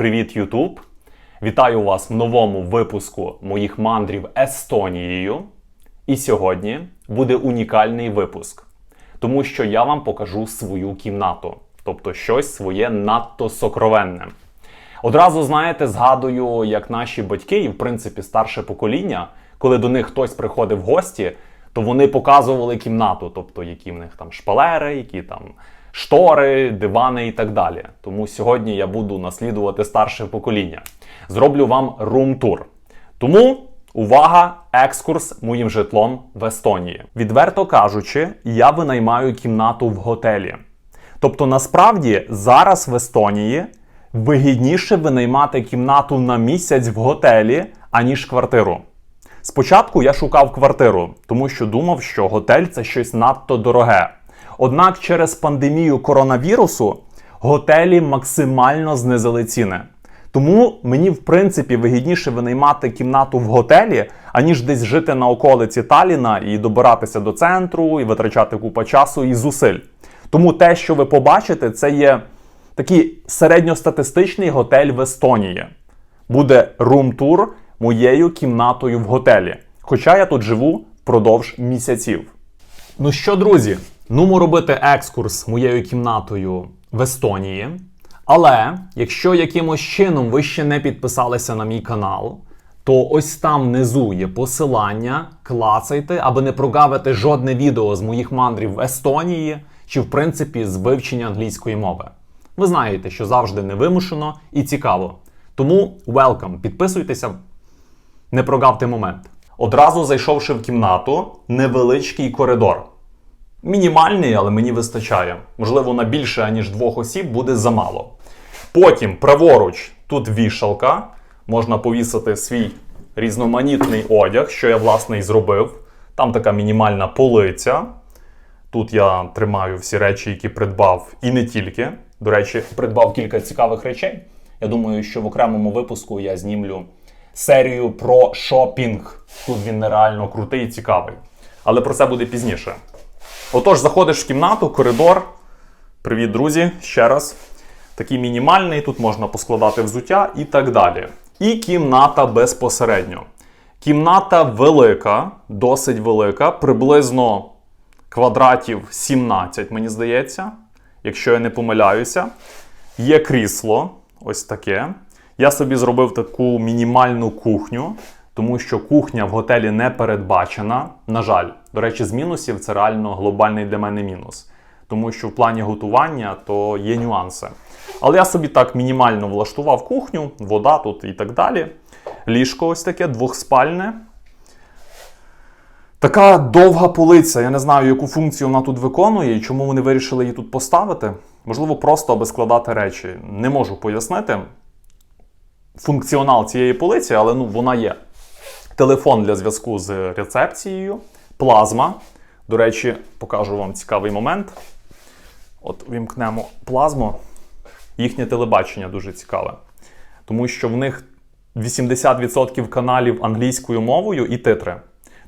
Привіт, Ютуб! Вітаю вас в новому випуску моїх мандрів Естонією. І сьогодні буде унікальний випуск, тому що я вам покажу свою кімнату, тобто щось своє надто сокровенне. Одразу, знаєте, згадую, як наші батьки, і в принципі старше покоління, коли до них хтось приходив в гості, то вони показували кімнату, тобто які в них там шпалери, які там штори, дивани і так далі. Тому сьогодні я буду наслідувати старше покоління. Зроблю вам рум-тур. Тому увага, екскурс моїм житлом в Естонії. Відверто кажучи, я винаймаю кімнату в готелі. Тобто, насправді зараз в Естонії вигідніше винаймати кімнату на місяць в готелі, аніж квартиру. Спочатку я шукав квартиру, тому що думав, що готель це щось надто дороге. Однак через пандемію коронавірусу готелі максимально знизили ціни. Тому мені, в принципі, вигідніше винаймати кімнату в готелі, аніж десь жити на околиці Таліна і добиратися до центру, і витрачати купа часу і зусиль. Тому те, що ви побачите, це є такий середньостатистичний готель в Естонії. Буде рум-тур моєю кімнатою в готелі. Хоча я тут живу впродовж місяців. Ну що, друзі, нумо робити екскурс моєю кімнатою в Естонії. Але якщо якимось чином ви ще не підписалися на мій канал, то ось там внизу є посилання, клацайте, аби не прогавити жодне відео з моїх мандрів в Естонії чи, в принципі, з вивчення англійської мови. Ви знаєте, що завжди невимушено і цікаво. Тому welcome, підписуйтеся, не прогавте момент. Одразу зайшовши в кімнату, невеличкий коридор. Мінімальний, але мені вистачає. Можливо, на більше, аніж двох осіб буде замало. Потім праворуч тут вішалка. Можна повісити свій різноманітний одяг, що я власне і зробив. Там така мінімальна полиця. Тут я тримаю всі речі, які придбав, і не тільки. До речі, придбав кілька цікавих речей. Я думаю, що в окремому випуску я знімлю серію про шопінг. Тут він нереально крутий і цікавий. Але про це буде пізніше. Отож, заходиш в кімнату, коридор. Привіт, друзі, ще раз. Такий мінімальний, тут можна поскладати взуття і так далі. І кімната безпосередньо. Кімната велика, досить велика, приблизно квадратів 17, мені здається, якщо я не помиляюся. Є крісло, ось таке. Я собі зробив таку мінімальну кухню, тому що кухня в готелі не передбачена. На жаль, до речі, з мінусів це реально глобальний для мене мінус. Тому що в плані готування то є нюанси. Але я собі так мінімально влаштував кухню, вода тут і так далі. Ліжко ось таке, двохспальне. Така довга полиця. Я не знаю, яку функцію вона тут виконує і чому вони вирішили її тут поставити. Можливо, просто аби складати речі. Не можу пояснити функціонал цієї полиці, але ну, вона є. Телефон для зв'язку з рецепцією, плазма. До речі, покажу вам цікавий момент. От вімкнемо плазму. Їхнє телебачення дуже цікаве. Тому що в них 80% каналів англійською мовою і титри.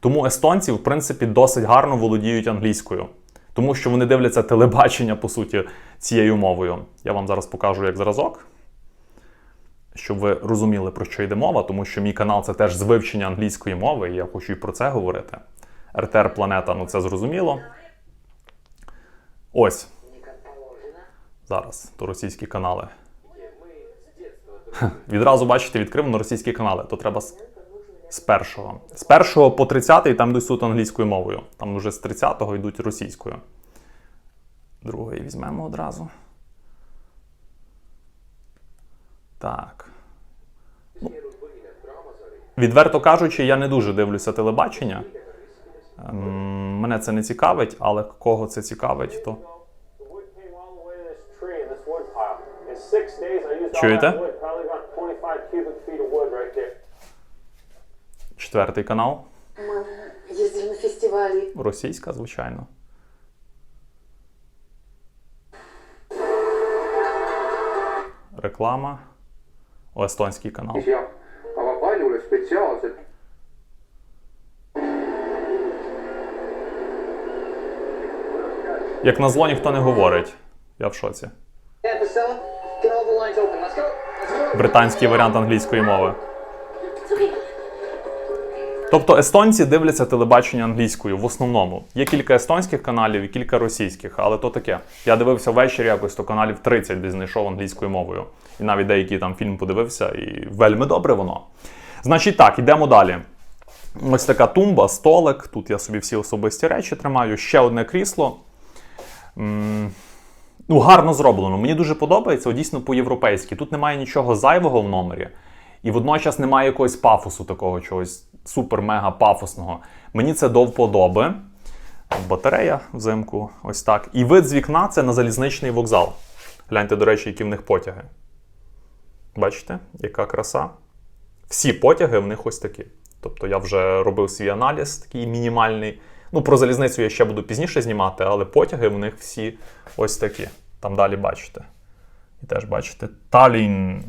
Тому естонці, в принципі, досить гарно володіють англійською. Тому що вони дивляться телебачення, по суті, цією мовою. Я вам зараз покажу як зразок, щоб ви розуміли, про що йде мова, тому що мій канал це теж з вивчення англійської мови, і я хочу і про це говорити. РТР Планета, ну це зрозуміло. Ось. Зараз, то російські канали. Відразу бачите, відкрив на російські канали, то треба з, з першого. З першого по 30-й там йдуть суто англійською мовою. Там вже з 30-го йдуть російською. Другий візьмемо одразу. Так. Відверто кажучи, я не дуже дивлюся телебачення. Ем, Мене це не цікавить, але кого це цікавить, то. Чуєте? that wood, probably about 25 cubic feet of wood right there. Четвертий канал. Мы ездили на фестивали. Російська, звичайно. Реклама. О, естонський канал. Як на зло ніхто не говорить. Я в шоці. Британський варіант англійської мови. Тобто естонці дивляться телебачення англійською в основному. Є кілька естонських каналів і кілька російських, але то таке. Я дивився ввечері якось то каналів 30, де знайшов англійською мовою. І навіть деякий там фільм подивився, і вельми добре воно. Значить так, йдемо далі. Ось така тумба, столик. Тут я собі всі особисті речі тримаю. Ще одне крісло. Ну, гарно зроблено. Мені дуже подобається, от дійсно по-європейськи. Тут немає нічого зайвого в номері, і водночас немає якогось пафосу такого чогось супер-мега пафосного. Мені це до вподоби. Батарея взимку, ось так. І вид з вікна це на залізничний вокзал. Гляньте, до речі, які в них потяги. Бачите, яка краса? Всі потяги в них ось такі. Тобто я вже робив свій аналіз, такий мінімальний. Ну, про залізницю я ще буду пізніше знімати, але потяги в них всі ось такі. Там далі бачите. І теж бачите, Талін.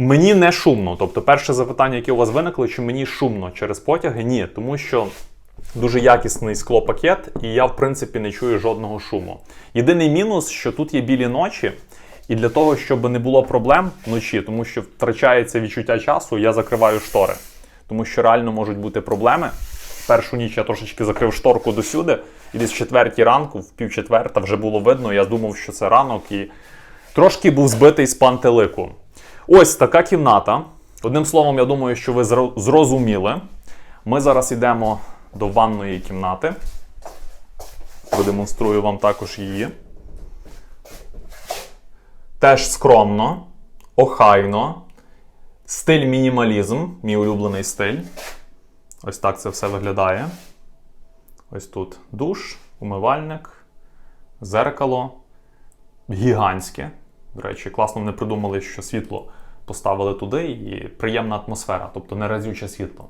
Мені не шумно. Тобто, перше запитання, яке у вас виникло, чи мені шумно через потяги? Ні, тому що дуже якісний склопакет, і я, в принципі, не чую жодного шуму. Єдиний мінус, що тут є білі ночі, і для того, щоб не було проблем вночі, тому що втрачається відчуття часу, я закриваю штори. Тому що реально можуть бути проблеми. Першу ніч я трошечки закрив шторку досюди, і десь в четвертій ранку, в пів четверта, вже було видно. Я думав, що це ранок, і трошки був збитий з пантелику. Ось така кімната. Одним словом, я думаю, що ви зрозуміли. Ми зараз йдемо до ванної кімнати. Продемонструю вам також її. Теж скромно, охайно. Стиль мінімалізм, мій улюблений стиль. Ось так це все виглядає. Ось тут душ, умивальник, зеркало. Гігантське. До речі, класно вони придумали, що світло поставили туди і приємна атмосфера, тобто не разюче світло.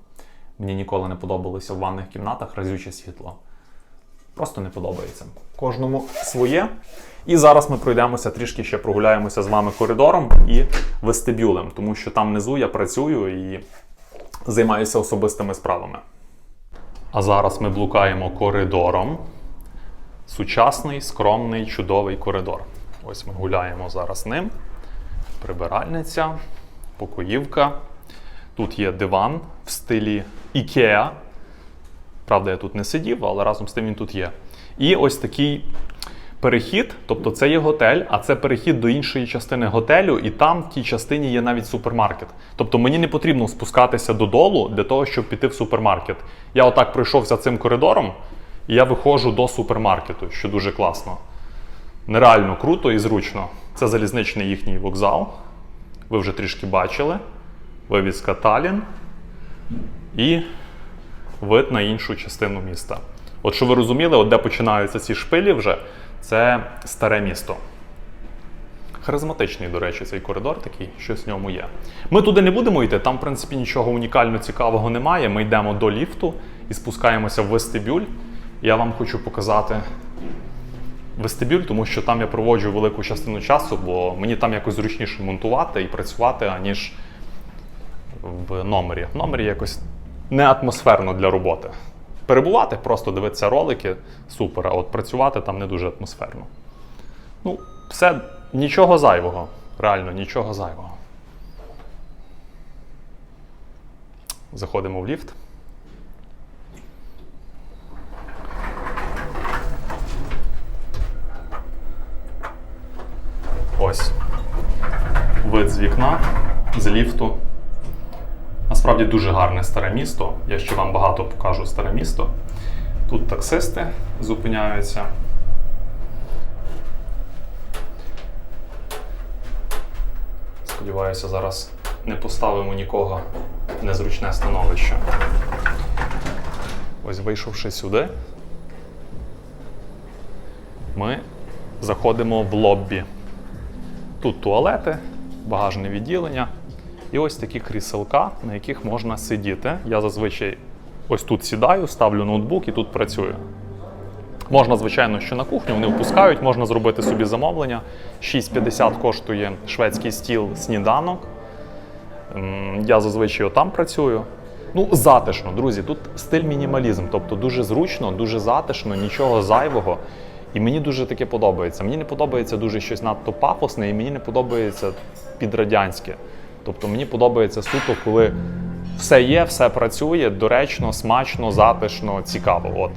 Мені ніколи не подобалося в ванних кімнатах разюче світло. Просто не подобається. Кожному своє. І зараз ми пройдемося трішки ще прогуляємося з вами коридором і вестибюлем, тому що там внизу я працюю і займаюся особистими справами. А зараз ми блукаємо коридором. Сучасний, скромний, чудовий коридор. Ось ми гуляємо зараз ним. Прибиральниця, покоївка. Тут є диван в стилі IKEA. Правда, я тут не сидів, але разом з тим він тут є. І ось такий перехід, тобто це є готель, а це перехід до іншої частини готелю, і там в тій частині є навіть супермаркет. Тобто мені не потрібно спускатися додолу для того, щоб піти в супермаркет. Я отак пройшовся цим коридором, і я виходжу до супермаркету, що дуже класно. Нереально круто і зручно. Це залізничний їхній вокзал. Ви вже трішки бачили. Вивіска Талін. І вид на іншу частину міста. От що ви розуміли, от де починаються ці шпилі вже, це старе місто. Харизматичний, до речі, цей коридор такий, щось в ньому є. Ми туди не будемо йти, там, в принципі, нічого унікально цікавого немає. Ми йдемо до ліфту і спускаємося в вестибюль. Я вам хочу показати вестибюль, тому що там я проводжу велику частину часу, бо мені там якось зручніше монтувати і працювати, аніж в номері. В номері якось не атмосферно для роботи. Перебувати, просто дивитися ролики супер, а от працювати там не дуже атмосферно. Ну, все, нічого зайвого. Реально, нічого зайвого. Заходимо в ліфт. Ось. Вид з вікна, з ліфту. Насправді дуже гарне старе місто. Я ще вам багато покажу старе місто. Тут таксисти зупиняються. Сподіваюся, зараз не поставимо нікого в незручне становище. Ось вийшовши сюди, ми заходимо в лоббі. Тут туалети, багажне відділення. І ось такі кріселка, на яких можна сидіти. Я зазвичай ось тут сідаю, ставлю ноутбук і тут працюю. Можна, звичайно, що на кухню вони впускають, можна зробити собі замовлення. 6,50 коштує шведський стіл сніданок. Я зазвичай отам працюю. Ну, затишно, друзі. Тут стиль мінімалізм, тобто дуже зручно, дуже затишно, нічого зайвого. І мені дуже таке подобається. Мені не подобається дуже щось надто пафосне, і мені не подобається підрадянське. Тобто мені подобається суто, коли все є, все працює, доречно, смачно, затишно, цікаво. От